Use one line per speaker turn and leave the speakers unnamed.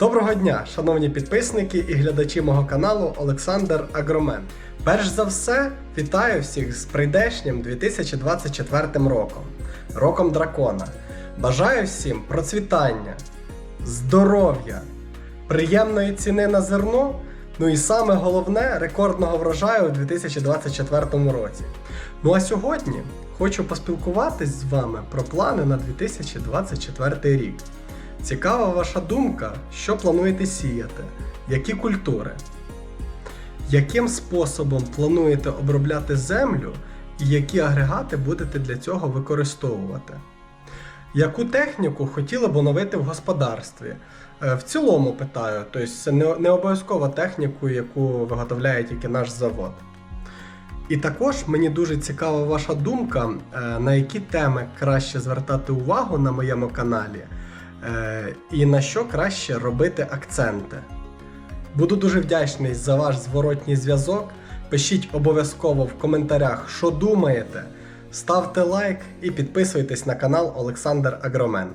Доброго дня, шановні підписники і глядачі мого каналу Олександр Агромен. Перш за все, вітаю всіх з прийдешнім 2024 роком, роком дракона. Бажаю всім процвітання, здоров'я, приємної ціни на зерно. Ну і саме головне рекордного врожаю у 2024 році. Ну а сьогодні хочу поспілкуватись з вами про плани на 2024 рік. Цікава ваша думка, що плануєте сіяти, які культури, яким способом плануєте обробляти землю і які агрегати будете для цього використовувати. Яку техніку хотіли б оновити в господарстві? Е, В цілому питаю, тобто це не, обов'язково техніку, яку виготовляє тільки наш завод. І також мені дуже цікава ваша думка, е, на які теми краще звертати увагу на моєму каналі, і на що краще робити акценти. Буду дуже вдячний за ваш зворотній зв'язок. Пишіть обов'язково в коментарях, що думаєте. Ставте лайк і підписуйтесь на канал Олександр Агромен.